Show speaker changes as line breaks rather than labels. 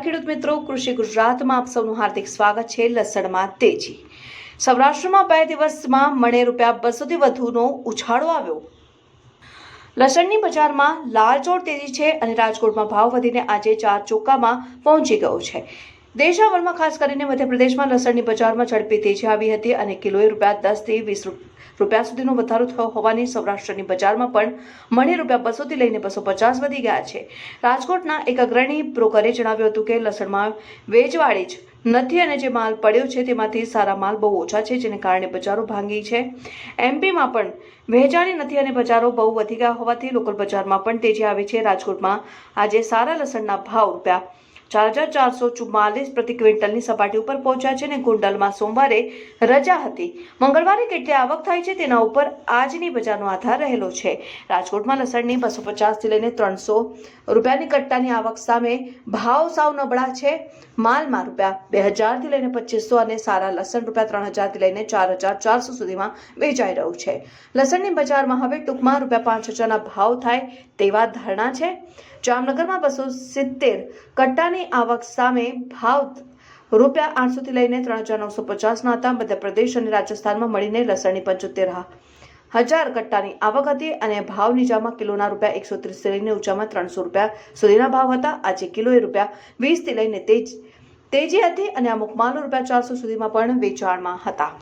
ખેડૂત મિત્રો, કૃષિ ગુજરાતમાં આપ સૌનું હાર્દિક સ્વાગત છે. લસણમાં તેજી. સૌરાષ્ટ્રમાં બે દિવસમાં મણે રૂપિયા બસોથી વધુનો ઉછાળો આવ્યો. લસણની બજારમાં લાલચોળ તેજી છે અને રાજકોટમાં ભાવ વધીને આજે ચાર ચોક્કામાં પહોંચી ગયો છે. દેશાવરમાં ખાસ કરીને મધ્યપ્રદેશમાં લસણની બજારમાં ઝડપી તેજી આવી હતી અને કિલોએ રૂપિયા દસથી વીસ રૂપિયા સુધીનો વધારો થયો હોવાની સૌરાષ્ટ્રની બજારમાં પણ મણી રૂપિયા બસોથી લઈને બસો પચાસ વધી ગયા છે. રાજકોટના એક અગ્રણી બ્રોકરે જણાવ્યું હતું કે લસણમાં વેચવાળી જ નથી અને જે માલ પડ્યો છે તેમાંથી સારા માલ બહુ ઓછા છે, જેને કારણે બજારો ભાંગી છે. એમપીમાં પણ વહેંચાણી નથી અને બજારો બહુ વધી ગયા હોવાથી લોકલ બજારમાં પણ તેજી આવી છે. રાજકોટમાં આજે સારા લસણના ભાવ રૂપિયા ચાર હજાર ચારસો ચુમ્માલીસ પ્રતિ ક્વિન્ટલની સપાટી ઉપર પહોંચ્યા છે અને કુંડલમાં સોમવારે રજા હતી. મંગળવારે કેટલી આવક થાય છે તેના ઉપર આજની બજારનો આધાર રહેલો છે. રાજકોટમાં લસણની બસો પચાસથી લઈને ત્રણસો રૂપિયાની કટ્ટાની આવક સામે ભાવ સાવ નબળા છે. માલમાં રૂપિયા બે હજારથી લઈને પચીસો અને સારા લસણ રૂપિયા ત્રણ હજારથી લઈને ચાર હજાર ચારસો સુધીમાં વેચાઈ રહ્યું છે. લસણની બજારમાં હવે ટૂંકમાં રૂપિયા પાંચ હજારના ભાવ થાય તેવા ધારણા છે. જામનગરમાં બસો સિત્તેર કટ્ટાની આવક સામે ભાવ રૂપિયા આઠસોથી લઈને ત્રણ હજાર નવસો પચાસના હતા. મધ્યપ્રદેશ અને રાજસ્થાનમાં મળીને લસણની પંચોતેર હજાર કટ્ટાની આવક હતી અને ભાવ નીચામાં કિલોના રૂપિયા એકસો ત્રીસથી લઈને ઊંચામાં ત્રણસો રૂપિયા સુધીના ભાવ હતા. આજે કિલોએ રૂપિયા વીસથી લઈને તેજ તેજી હતી અને અમુક માલો રૂપિયા ચારસો સુધીમાં પણ વેચાણમાં હતા.